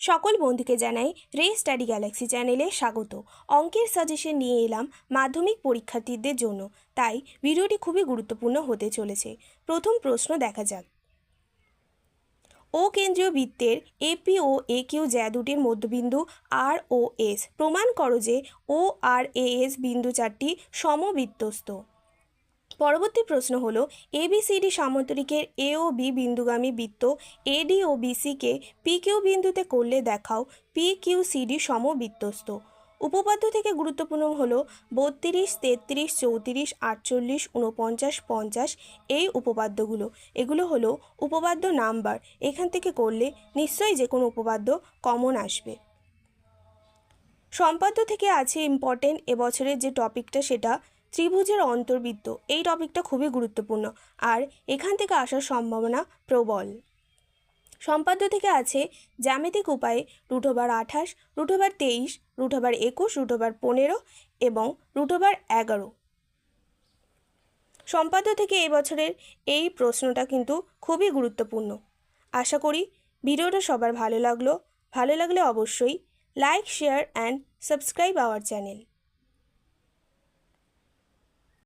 সকল বন্ধুকে জানাই রে স্টাডি গ্যালাক্সি চ্যানেলে স্বাগত। অঙ্কের সাজেশন নিয়ে এলাম মাধ্যমিক পরীক্ষার্থীদের জন্য। তাই ভিডিওটি খুবই গুরুত্বপূর্ণ হতে চলেছে। প্রথম প্রশ্ন দেখা যাক। ও কেন্দ্রীয় বৃত্তের এপি ও এ কিউ জ্যা দুটির মধ্যবিন্দু আর ও এস। প্রমাণ করো যে ও আর এ এস বিন্দু চারটি সমবৃত্তস্থ। পরবর্তী প্রশ্ন হলো এবিসিডি সামন্তরিকের এ ও বি বিন্দুগামী বৃত্ত এডি ও বিসিকে পি কিউ বিন্দুতে করলে দেখাও পি কিউ সিডি সমবৃত্তস্থ। উপপাদ্য থেকে গুরুত্বপূর্ণ হল, বত্রিশ, তেত্রিশ, চৌত্রিশ, আটচল্লিশ উনপঞ্চাশ পঞ্চাশ এই উপপাদ্যগুলো। এগুলো হলো উপপাদ্য নাম্বার। এখান থেকে করলে নিশ্চয়ই যে কোনো উপপাদ্য কমন আসবে। সম্পাদ্য থেকে আছে ইম্পর্টেন্ট এবছরের যে টপিকটা সেটা ত্রিভুজের অন্তর্বৃত্ত। এই টপিকটা খুবই গুরুত্বপূর্ণ। আর এখান থেকে আসার সম্ভাবনা প্রবল। সম্পাদ্য থেকে আছে জ্যামিতিক উপায়ে রুটোবার আঠাশ রুটোবার তেইশ রুটোবার একুশ রুটোবার পনেরো এবং রুটোবার এগারো। সম্পাদ্য থেকে এই বছরের এই প্রশ্নটা কিন্তু খুবই গুরুত্বপূর্ণ। আশা করি ভিডিওটা সবার ভালো লাগল। ভালো লাগলে অবশ্যই like, share, and subscribe our channel.